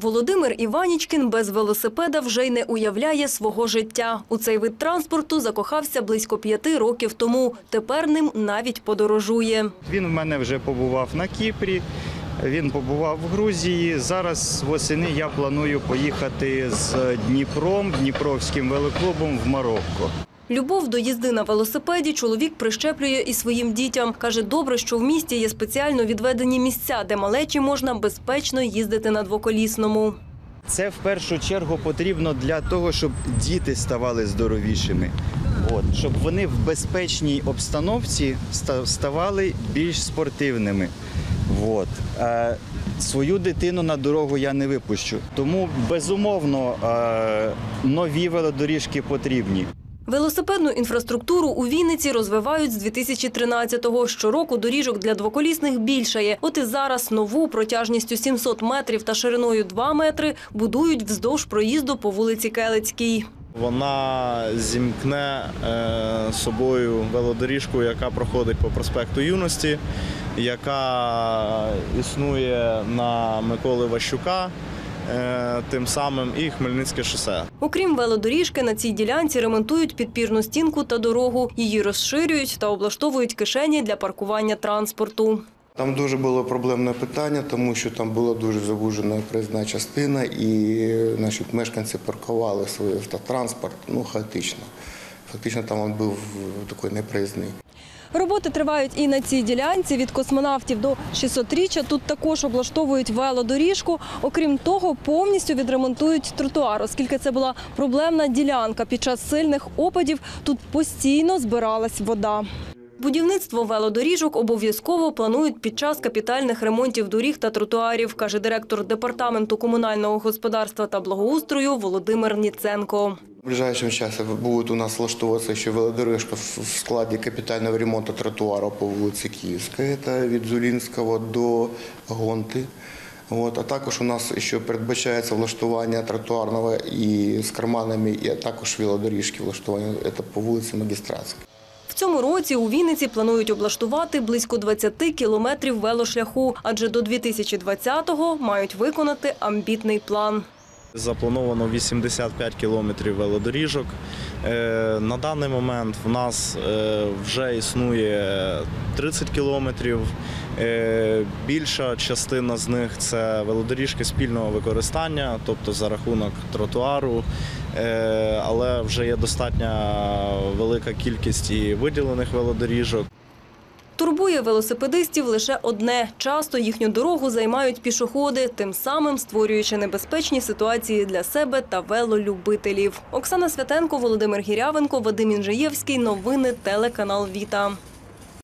Володимир Іванічкін без велосипеда вже й не уявляє свого життя. У цей вид транспорту закохався близько п'яти років тому. Тепер ним навіть подорожує. Він в мене вже побував на Кіпрі, він побував в Грузії. Зараз восени я планую поїхати з Дніпром, Дніпровським велоклубом в Марокко. Любов до їзди на велосипеді чоловік прищеплює і своїм дітям. Каже, добре, що в місті є спеціально відведені місця, де малечі можна безпечно їздити на двоколісному. Це в першу чергу потрібно для того, щоб діти ставали здоровішими. От, щоб вони в безпечній обстановці ставали більш спортивними. От. Е, свою дитину на дорогу я не випущу. Тому, безумовно, е, нові велодоріжки потрібні. Велосипедну інфраструктуру у Вінниці розвивають з 2013-го. Щороку доріжок для двоколісних більшає. От і зараз нову протяжністю 700 метрів та шириною 2 метри будують вздовж проїзду по вулиці Келецькій. Вона зімкне е, собою велодоріжку, яка проходить по проспекту Юності, яка існує на Миколи Ващука, тим самим і Хмельницьке шосе. Окрім велодоріжки, на цій ділянці ремонтують підпірну стінку та дорогу. Її розширюють та облаштовують кишені для паркування транспорту. Там дуже було проблемне питання, тому що там була дуже завужена проїзна частина, і значить, мешканці паркували свій автотранспорт ну, хаотично. Фактично там він був такий непроїзний. Роботи тривають і на цій ділянці від космонавтів до 600-річчя. Тут також облаштовують велодоріжку. Окрім того, повністю відремонтують тротуар, оскільки це була проблемна ділянка. Під час сильних опадів тут постійно збиралась вода. Будівництво велодоріжок обов'язково планують під час капітальних ремонтів доріг та тротуарів, каже директор департаменту комунального господарства та благоустрою Володимир Ніценко. В ближайшем часі буде у нас влаштовуватися ще велодорожка в в складі капітального ремонту тротуару по вулиці Київська. Це від Зулінського до Гонти. От, а також у нас ще передбачається влаштування тротуарного і з карманами, і також велодоріжки влаштування це по вулиці Магістратській. В цьому році у Вінниці планують облаштувати близько 20 кілометрів велошляху, адже до 2020-го мають виконати амбітний план. Заплановано 85 кілометрів велодоріжок. Е, На даний момент в нас е, вже існує 30 кілометрів. Е, Більша частина з них це велодоріжки спільного використання, тобто за рахунок тротуару. Але вже є достатньо велика кількість і виділених велодоріжок. Турбує велосипедистів лише одне – часто їхню дорогу займають пішоходи, тим самим створюючи небезпечні ситуації для себе та велолюбителів. Оксана Святенко, Володимир Гірявенко, Вадим Інжиєвський. Новини телеканал Віта.